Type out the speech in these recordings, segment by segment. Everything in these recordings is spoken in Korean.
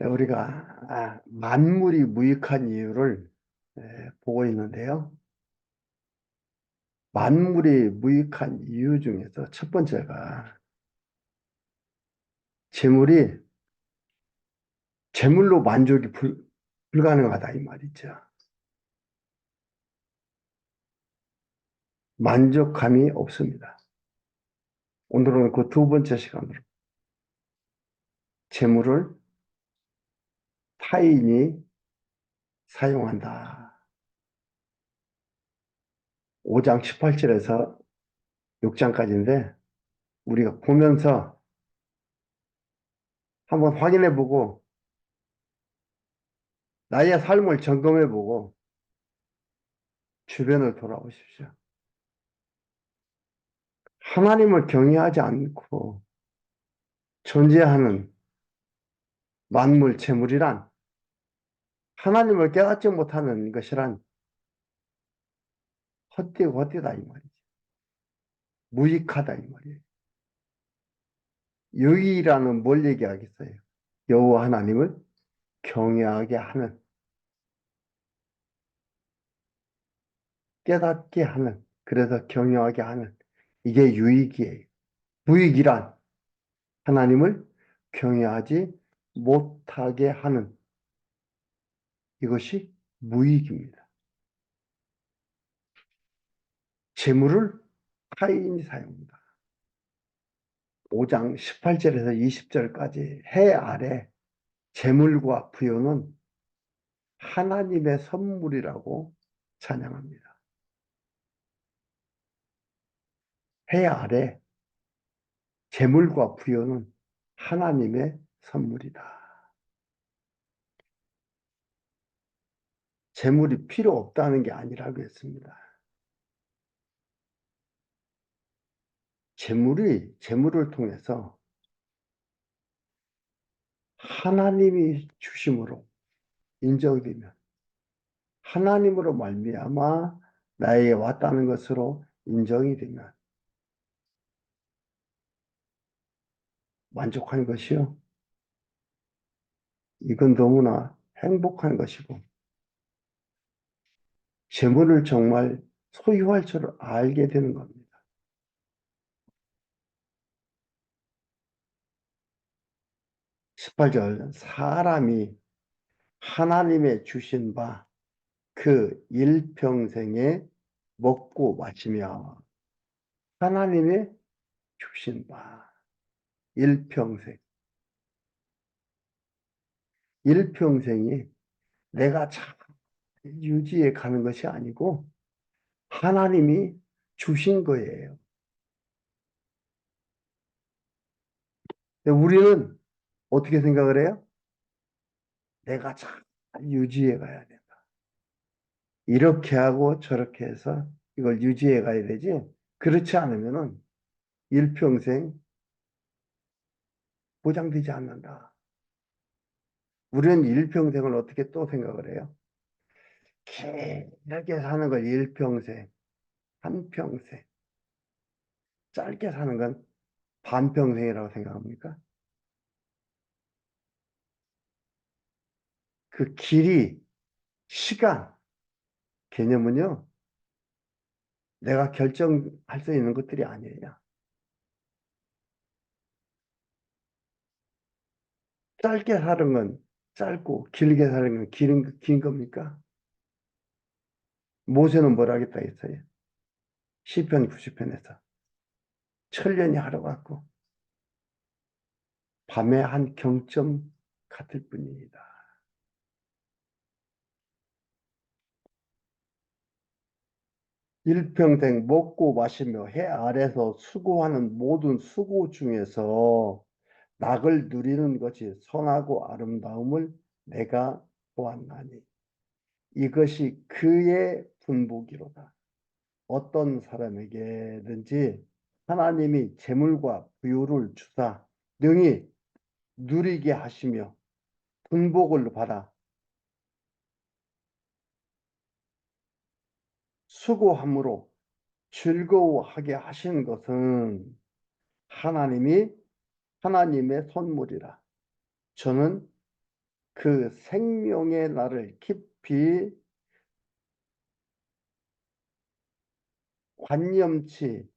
우리가 아, 만물이 무익한 이유를 에, 보고 있는데요. 만물이 무익한 이유 중에서 첫 번째가 재물이 재물로 만족이 불, 불가능하다 이 말이죠. 만족감이 없습니다. 오늘은 그 두 번째 시간으로 재물을 타인이 사용한다. 5장 18절에서 6장까지인데 우리가 보면서 한번 확인해 보고 나의 삶을 점검해 보고 주변을 돌아보십시오. 하나님을 경외하지 않고 존재하는 만물 재물이란 하나님을 깨닫지 못하는 것이란 헛되고 헛되다 이 말이죠. 무익하다 이 말이에요. 유익이라는 뭘 얘기하겠어요? 여호와 하나님을 경외하게 하는 깨닫게 하는 그래서 경외하게 하는 이게 유익이에요. 무익이란 하나님을 경외하지 못하게 하는 이것이 무익입니다. 재물을 타인이 사용한다. 5장 18절에서 20절까지 해 아래 재물과 부여는 하나님의 선물이라고 찬양합니다. 해 아래 재물과 부여는 하나님의 선물이다. 재물이 필요 없다는 게 아니라고 했습니다. 재물이 재물을 통해서 하나님이 주심으로 인정되면 하나님으로 말미암아 나에게 왔다는 것으로 인정이 되면 만족한 것이요. 이건 너무나 행복한 것이고 재물을 정말 소유할 줄 알게 되는 겁니다. 18절 사람이 하나님의 주신 바 그 일평생에 먹고 마시며 하나님의 주신 바 일평생 일평생이 내가 잘 유지해 가는 것이 아니고 하나님이 주신 거예요. 우리는 어떻게 생각을 해요? 내가 잘 유지해 가야 된다. 이렇게 하고 저렇게 해서 이걸 유지해 가야 되지. 그렇지 않으면은 일평생 보장되지 않는다. 우리는 일평생을 어떻게 또 생각을 해요? 길게 사는 걸 일평생, 한평생. 짧게 사는 건 반평생이라고 생각합니까? 그 길이, 시간, 개념은요, 내가 결정할 수 있는 것들이 아니에요. 짧게 사는 건 짧고 길게 사는 건 긴, 긴 겁니까? 모세는 뭐라 하겠다 했어요? 시편 90편에서 천년이 하루 같고 밤의 한 경점 같을 뿐입니다. 일평생 먹고 마시며 해 아래서 수고하는 모든 수고 중에서 낙을 누리는 것이 선하고 아름다움을 내가 보았나니 이것이 그의 분복이로다. 어떤 사람에게든지 하나님이 재물과 부유를 주사 능히 누리게 하시며 분복을 받아 수고함으로 즐거워하게 하신 것은 하나님이 하나님의 선물이라 저는 그 생명의 날을 깊이 관념치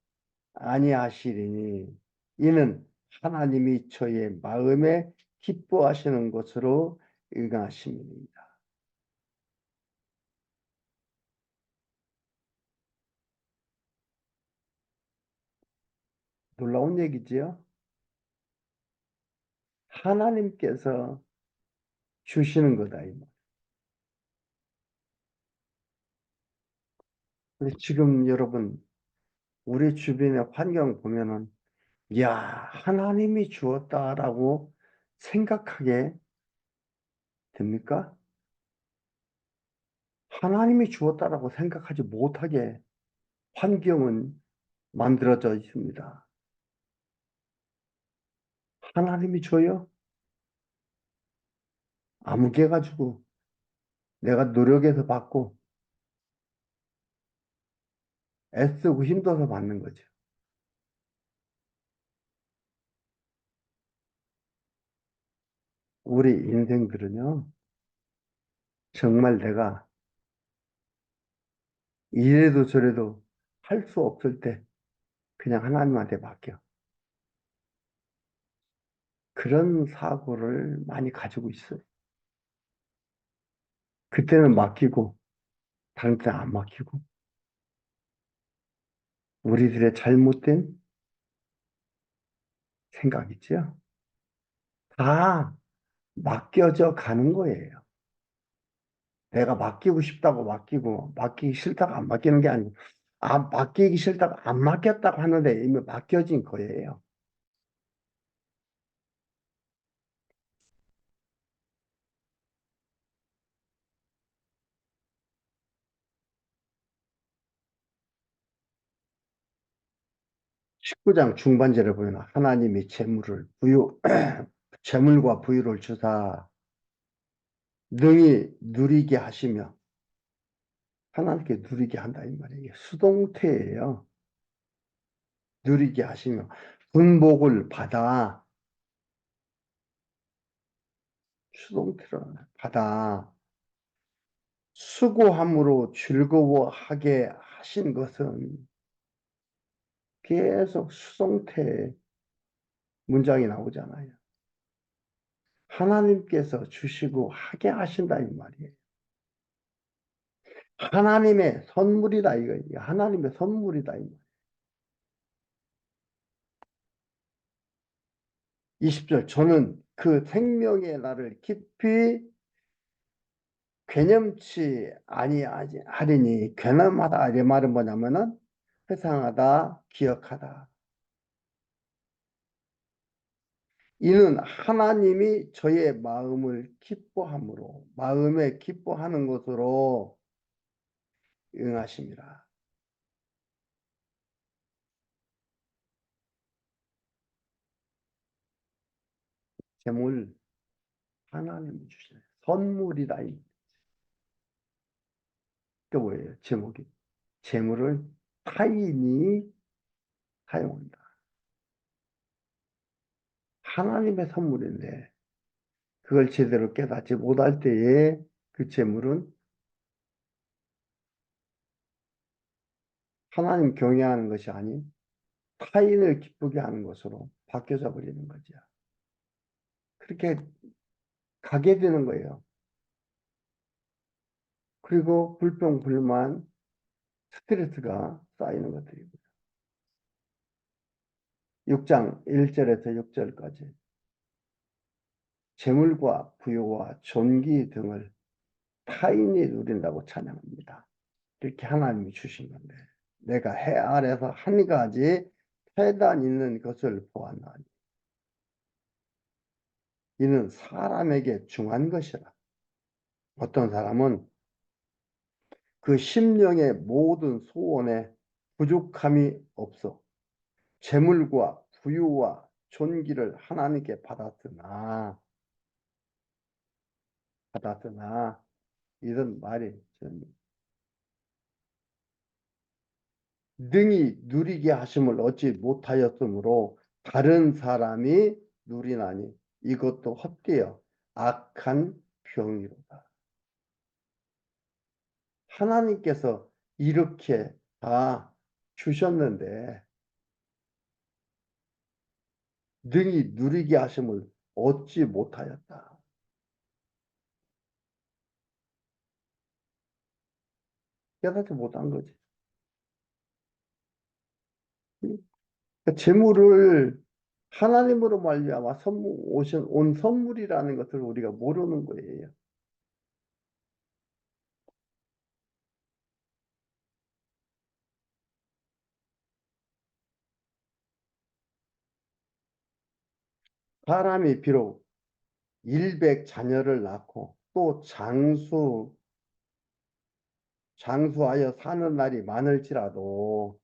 아니하시리니 이는 하나님이 저의 마음에 기뻐하시는 것으로 응하심입니다. 놀라운 얘기지요. 하나님께서 주시는 거다. 이 말. 근데 지금 여러분 우리 주변의 환경 보면은 야 하나님이 주었다라고 생각하게 됩니까? 하나님이 주었다라고 생각하지 못하게 환경은 만들어져 있습니다. 하나님이 줘요? 아무개 가지고 내가 노력해서 받고 애쓰고 힘써서 받는 거죠. 우리 인생들은요, 정말 내가 이래도 저래도 할 수 없을 때 그냥 하나님한테 맡겨. 그런 사고를 많이 가지고 있어요. 그때는 맡기고, 다른 때는 안 맡기고. 우리들의 잘못된 생각이지요. 다 맡겨져 가는 거예요. 내가 맡기고 싶다고 맡기고, 맡기기 싫다고 안 맡기는 게 아니고, 아, 맡기기 싫다고 안 맡겼다고 하는데 이미 맡겨진 거예요. 십구 장 중반절에 보면 하나님이 재물을 부유, 재물과 부유를 주사 능히 누리게 하시며 하나님께 누리게 한다 이 말이에요. 수동태예요. 누리게 하시며 분복을 받아 수동태로 받아 수고함으로 즐거워하게 하신 것은 계속 수동태 문장이 나오잖아요. 하나님께서 주시고 하게 하신다 이 말이에요. 하나님의 선물이다 이거 하나님의 선물이다 이 말. 20절 저는 그 생명의 날을 깊이 괴념치 아니하리니 괴념하다 이 말은 뭐냐면은 회상하다 기억하다 이는 하나님이 저의 마음을 기뻐함으로 마음에 기뻐하는 것으로 응하십니다. 재물 하나님이 주시는 선물이다. 이그 뭐예요? 제목이 재물을 타인이 사용한다. 하나님의 선물인데 그걸 제대로 깨닫지 못할 때에 그 재물은 하나님 경외하는 것이 아닌 타인을 기쁘게 하는 것으로 바뀌어져 버리는 거죠. 그렇게 가게 되는 거예요. 그리고 불평, 불만, 스트레스가 쌓이는 것들이고요. 6장 1절에서 6절까지 재물과 부여와 존귀 등을 타인이 누린다고 찬양합니다. 이렇게 하나님이 주신 건데 내가 해 아래서 한 가지 태단 있는 것을 보았나니 이는 사람에게 중한 것이라. 어떤 사람은 그 심령의 모든 소원에 부족함이 없어 재물과 부유와 존귀를 하나님께 받았으나 받았으나 이런 말이 능히 누리게 하심을 얻지 못하였으므로 다른 사람이 누리나니 이것도 헛되어 악한 병이로다. 하나님께서 이렇게 다 주셨는데 능히 누리게 하심을 얻지 못하였다. 깨닫지 못한 거지. 그러니까 재물을 하나님으로 말미암아 선물 오신 온 선물이라는 것을 우리가 모르는 거예요. 사람이 비록 일백 자녀를 낳고 또 장수 장수하여 사는 날이 많을지라도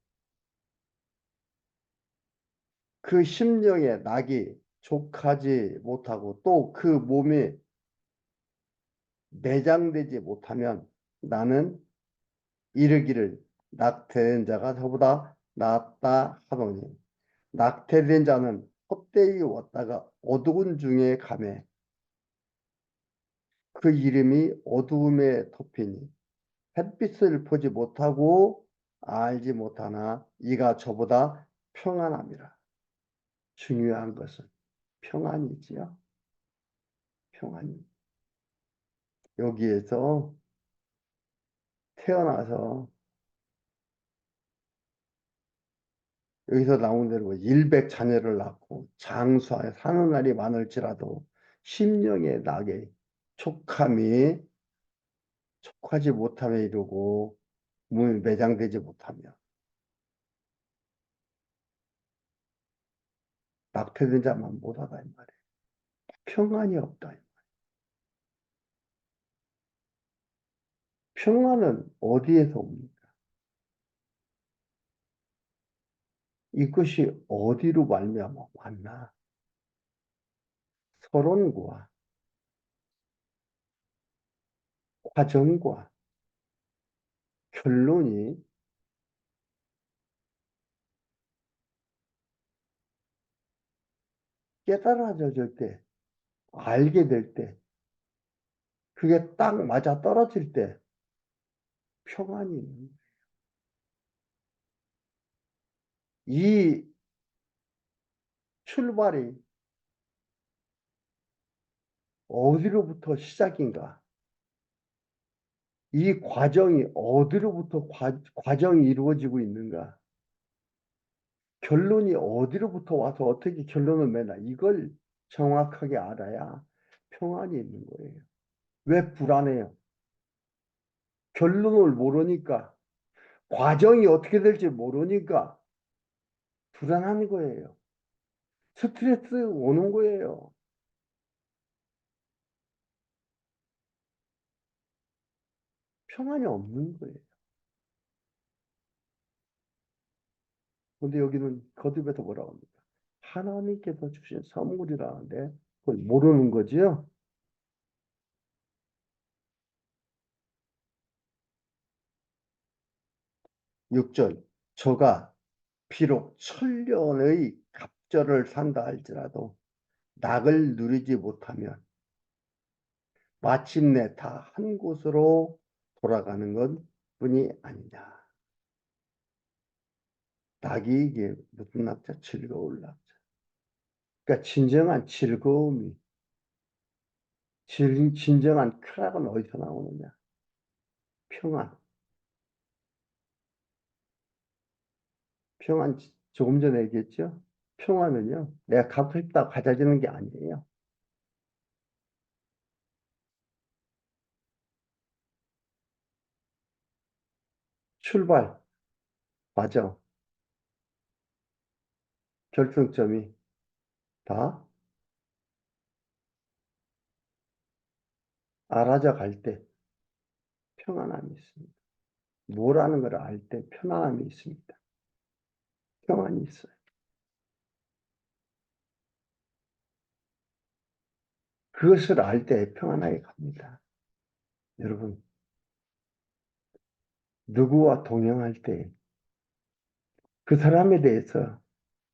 그 심령의 낙이 족하지 못하고 또 그 몸이 내장되지 못하면 나는 이르기를 낙태된 자가 저보다 낫다 하더니 낙태된 자는 헛되이 왔다가 어두운 중에 감에 그 이름이 어두움에 덮이니 햇빛을 보지 못하고 알지 못하나 이가 저보다 평안함이라. 중요한 것은 평안이지요. 평안이. 여기에서 태어나서 여기서 나온 대로 일백 자녀를 낳고 장수하여 사는 날이 많을지라도 심령의 낙에 촉함이 촉하지 못함에 이르고 몸이 매장되지 못하며 낙태된 자만 못하다 이 말이에요. 평안이 없다 이 말이에요. 평안은 어디에서 옵니까? 이것이 어디로 말미암아 왔나? 서론과 과정과 결론이 깨달아질 때, 알게 될 때, 그게 딱 맞아 떨어질 때 평안이 있는 거예요. 이 출발이 어디로부터 시작인가? 이 과정이 어디로부터 과, 과정이 이루어지고 있는가? 결론이 어디로부터 와서 어떻게 결론을 내나 이걸 정확하게 알아야 평안이 있는 거예요. 왜 불안해요? 결론을 모르니까 과정이 어떻게 될지 모르니까 불안한 거예요. 스트레스 오는 거예요. 평안이 없는 거예요. 근데 여기는 거듭에서 뭐라고 합니까? 하나님께서 주신 선물이라는데 그걸 모르는 거지요. 육절 저가 비록 천년의 갑절을 산다 할지라도 낙을 누리지 못하면 마침내 다 한 곳으로 돌아가는 것 뿐이 아니냐. 낙이 이게 무슨 낙자? 즐거울 낙자. 그러니까 진정한 즐거움이 진, 진정한 쾌락은 어디서 나오느냐? 평안. 평안 조금 전에 얘기했죠? 평안은요, 내가 갖고 싶다고 가져지는 게 아니에요. 출발, 과정, 결정점이 다 알아져 갈 때 평안함이 있습니다. 뭐라는 걸 알 때 편안함이 있습니다. 평안이 있어요. 그것을 알 때 평안하게 갑니다. 여러분, 누구와 동행할 때 그 사람에 대해서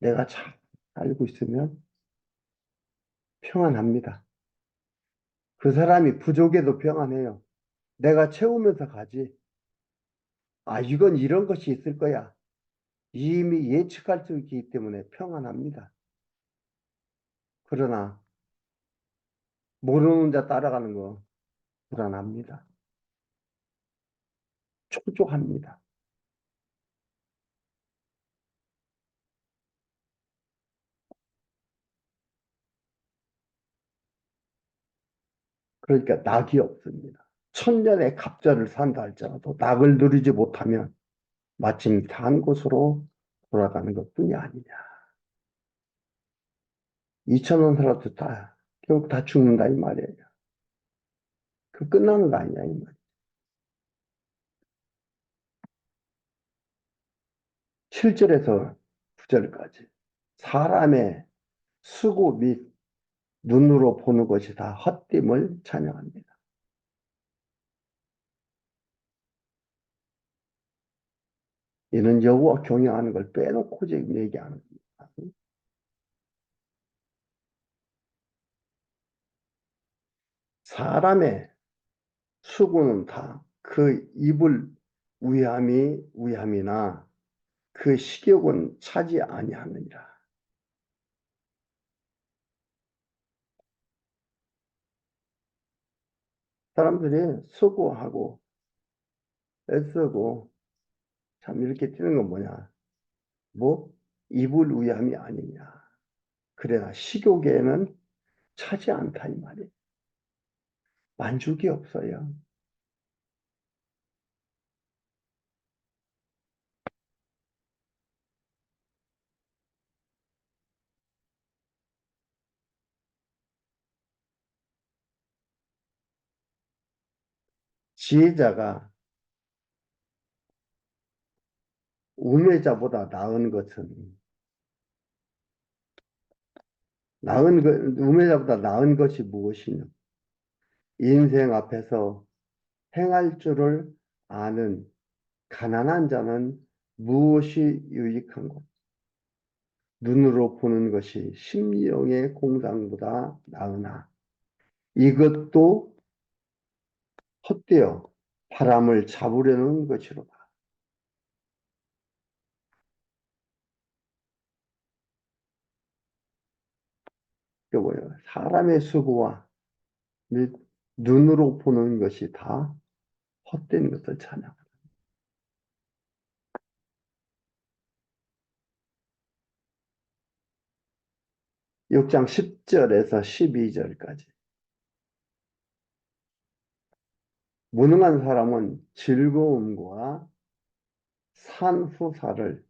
내가 잘 알고 있으면 평안합니다. 그 사람이 부족해도 평안해요. 내가 채우면서 가지. 아, 이건 이런 것이 있을 거야. 이미 예측할 수 있기 때문에 평안합니다. 그러나 모르는 자 따라가는 거 불안합니다. 초조합니다. 그러니까 낙이 없습니다. 천년의 갑절을 산다 할지라도 낙을 누리지 못하면 마침 단 곳으로 돌아가는 것 뿐이 아니냐. 2천원 살아도 다, 결국 다 죽는다, 이 말이에요. 그 끝나는 거 아니냐, 이 말. 7절에서 9절까지. 사람의 수고 및 눈으로 보는 것이 다 헛됨을 찬양합니다. 이는 여호와 경영하는 걸 빼놓고 지금 얘기하는 겁니다. 사람의 수고는 다 그 입을 위함이 위함이나 그 식욕은 차지 아니하느니라. 사람들이 수고하고 애쓰고 참 이렇게 뛰는 건 뭐냐? 뭐 입을 위함이 아니냐? 그러나 식욕에는 차지 않다 이 말이에요. 만족이 없어요. 지혜자가 우매자보다 나은 것은 나은 것, 우매자보다 나은 것이 무엇이냐? 인생 앞에서 행할 줄을 아는 가난한 자는 무엇이 유익한 것? 눈으로 보는 것이 심령의 공상보다 나으나 이것도 헛되어 바람을 잡으려는 것이로다. 그 뭐예요? 사람의 수고와 및 눈으로 보는 것이 다 헛된 것을 찬양한다. 6장 10절에서 12절까지. 무능한 사람은 즐거움과 산후사를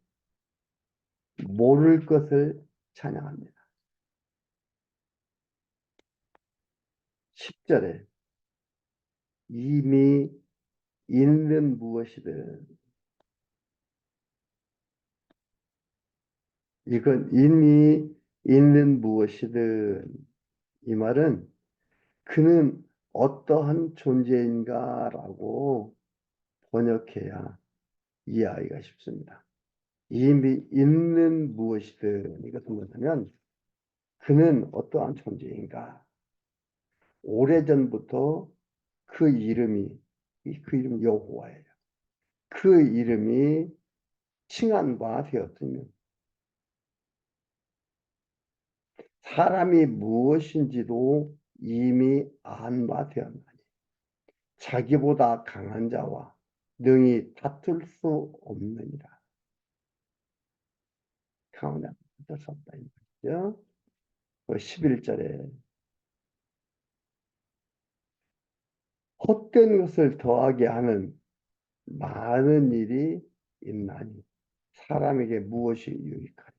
모를 것을 찬양합니다. 10절에 이미 있는 무엇이든 이건 이미 있는 무엇이든 이 말은 그는 어떠한 존재인가라고 번역해야 이해하기가 쉽습니다. 이미 있는 무엇이든 이것은 뭐냐면 그는 어떠한 존재인가 오래전부터 그 이름이 그 이름 여호와예요. 그 이름이 칭한 바 되었으면 사람이 무엇인지도 이미 안 바 되었나니 자기보다 강한 자와 능히 다툴 수 없느니라. 강한 자 다툴 수 없다. 이 말이죠. 11절에 헛된 것을 더하게 하는 많은 일이 있나니 사람에게 무엇이 유익하냐.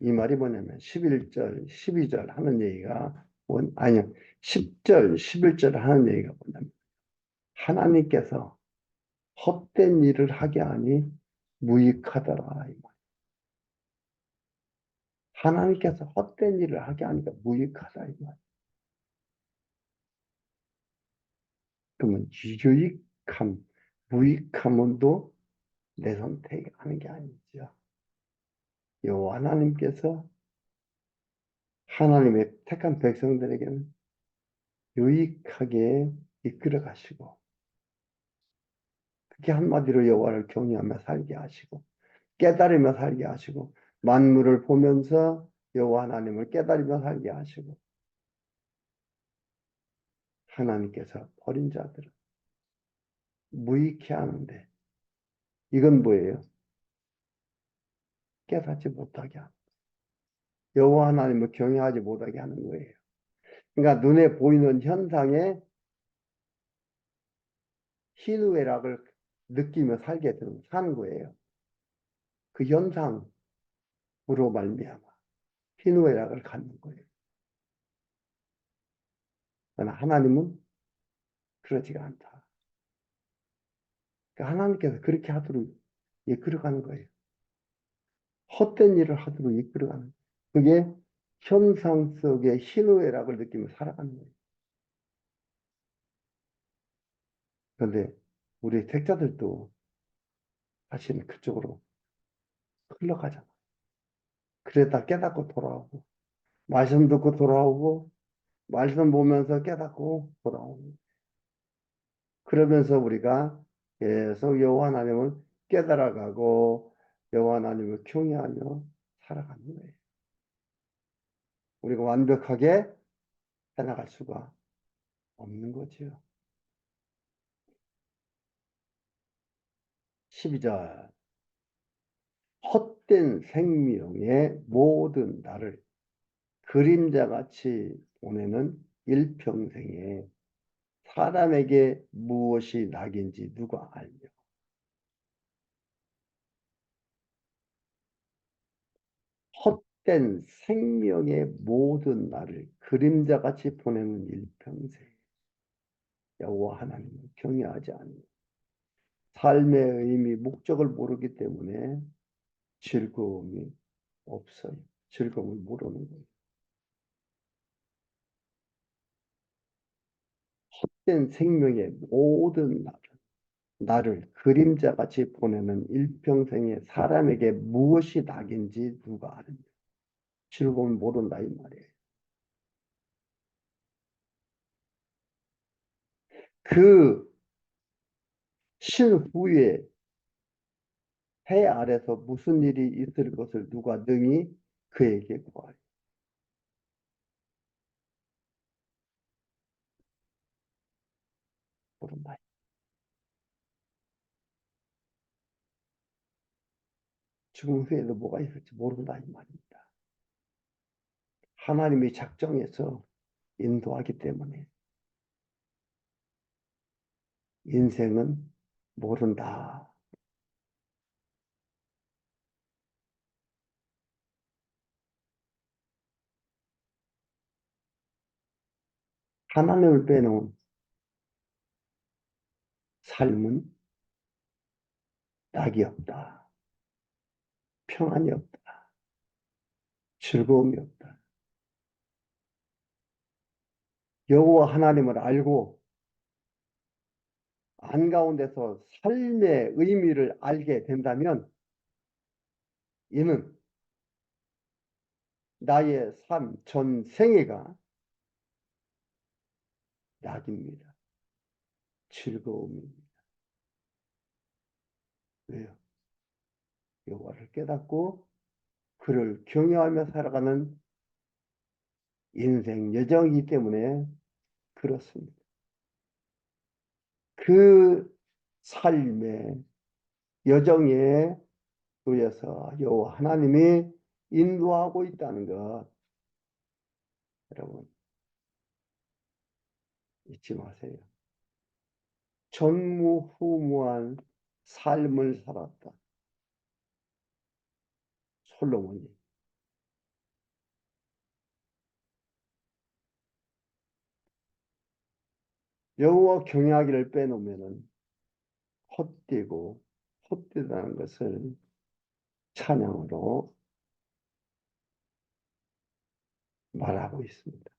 이 말이 뭐냐면 11절, 12절 하는 얘기가 뭔 아니요. 10절, 11절 하는 얘기가 뭐냐면 하나님께서 헛된 일을 하게 하니 무익하더라 이 말. 하나님께서 헛된 일을 하게 하니까 무익하다 이 말. 그러면 유익함, 무익함은도 내 선택이 하는 게 아니죠. 요 하나님께서 하나님의 택한 백성들에게는 유익하게 이끌어 가시고 그렇게 한마디로 여호와를 경외하며 살게 하시고 깨달으며 살게 하시고 만물을 보면서 여호와 하나님을 깨달으며 살게 하시고 하나님께서 버린 자들은 무익해 하는데 이건 뭐예요? 깨닫지 못하게 하는 여호와 하나님을 경외하지 못하게 하는 거예요. 그러니까 눈에 보이는 현상에 희누애락을 느끼며 살게 되는 사는 거예요. 그 현상으로 말미암아 희누애락을 갖는 거예요. 그러나 하나님은 그러지가 않다. 그러니까 하나님께서 그렇게 하도록 이끌어가는 거예요. 헛된 일을 하도록 이끌어가는 그게 현상 속의 희노애락을 느끼며 살아가는 거예요. 그런데 우리 택자들도 사실은 그쪽으로 흘러가잖아. 그러다 깨닫고 돌아오고 말씀 듣고 돌아오고 말씀 보면서 깨닫고 돌아오고 그러면서 우리가 계속 여호와 하나님을 깨달아가고 여호와 하나님을 경외하며 살아가는 거예요. 우리가 완벽하게 해나갈 수가 없는 거지요. 12절 헛된 생명의 모든 날을 그림자같이 보내는 일평생에 사람에게 무엇이 낙인지 누가 알며 헛된 생명의 모든 날을 그림자같이 보내는 일평생 여호와 하나님을 경외하지 않는 삶의 의미, 목적을 모르기 때문에 즐거움이 없어요. 즐거움을 모르는 거예요. 헛된 생명의 모든 날을, 나를 그림자같이 보내는 일평생의 사람에게 무엇이 낙인지 누가 아느냐. 즐거움을 모른다 이 말이에요. 그 신후에 해 아래서 무슨 일이 있을 것을 누가 능히 그에게 구하리. 죽음 후에도 뭐가 있을지 모른다 이 말입니다. 하나님이 작정해서 인도하기 때문에 인생은 모른다. 하나님을 빼놓은 삶은 낙이 없다. 평안이 없다. 즐거움이 없다. 여호와 하나님을 알고 안 가운데서 삶의 의미를 알게 된다면 이는 나의 삶 전생애가 낙입니다. 즐거움입니다. 왜요? 여호와를 깨닫고 그를 경외하며 살아가는 인생 여정이기 때문에 그렇습니다. 그 삶의 여정에 의해서 여호와 하나님이 인도하고 있다는 것 여러분 잊지 마세요. 전무후무한 삶을 살았다. 솔로몬이 여호와 경외하기를 빼놓으면은 헛되고 헛되다는 것을 찬양으로 말하고 있습니다.